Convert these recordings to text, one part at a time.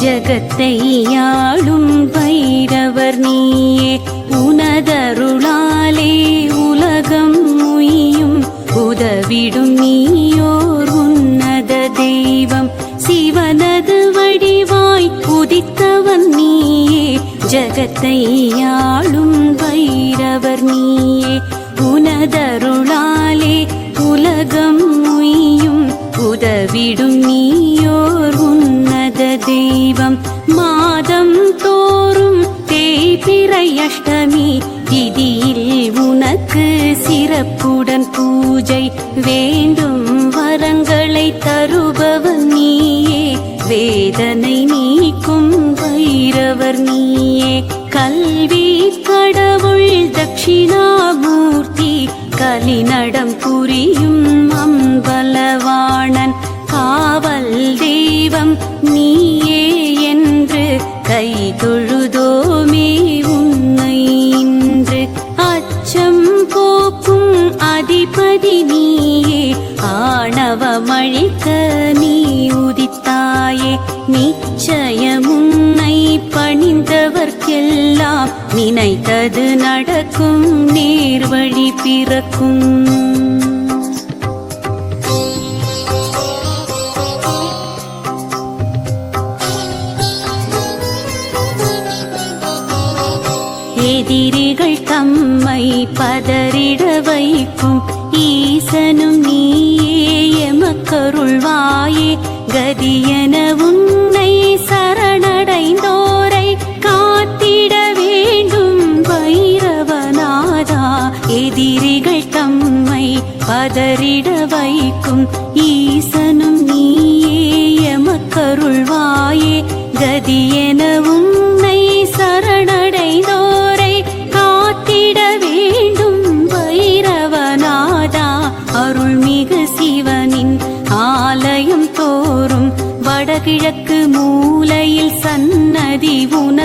ஜகத்தை யாழும் பைரவர் நீயே. உனதருளாலே உலகம் முயும் உதவிடும் நீயோர் உன்னத தெய்வம். சிவனது வடிவாய் உதித்தவன் நீயே. ஜகத்தை யாழும் பைரவர் நீயே. உனதருளாலே உலகம் முயும் உதவிடும் உனக்கு சிறப்புடன் பூஜை வேண்டும் வரங்களை தருபவன் நீயே. வேதனை நீக்கும் வைரவர் நீயே. கல்வி கடவுள் தட்சிணாமூர்த்தி கலிநடம் புரியும் அம்பலவாணன். காவல் தெய்வம் நீயே என்று கை நீ உதித்தாயே நிச்சயமுன்னை பணிந்தவர்க்கெல்லாம் நினைத்தது நடக்கும் நேர்வழி பிறக்கும். எதிரிகள் தம்மை பதறிட வைக்கும் ஈசனும் நீ கதியன உன்னை சரணடைந்தோரை காத்திட வேண்டும் பைரவநாதா. எதிரிகள் தம்மை பதறிட నదివున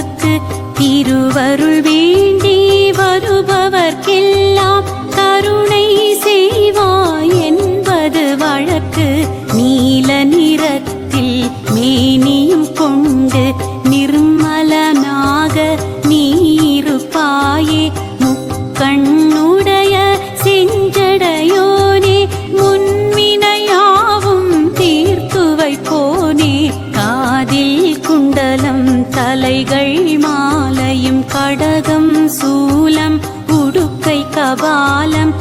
கபாலம்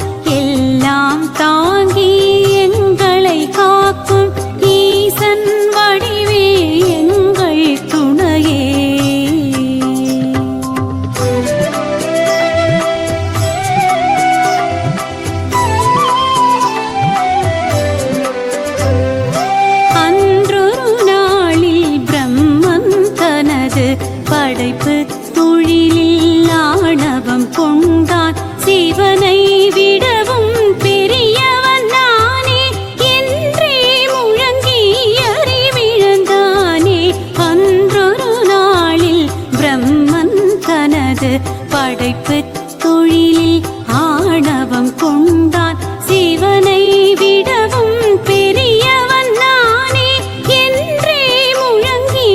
படைப்பு தொழிலில் ஆணவம் கொண்டான். சிவனை விடவும் பெரியவன் நானே. என்றே முழங்கி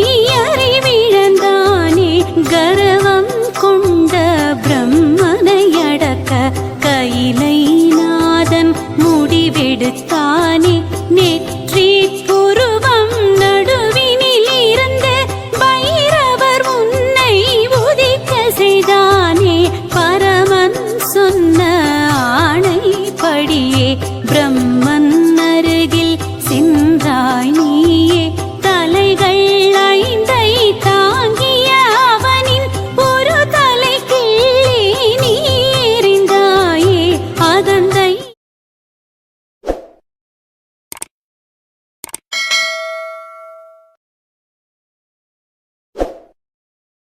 அறிவிழந்தானே கர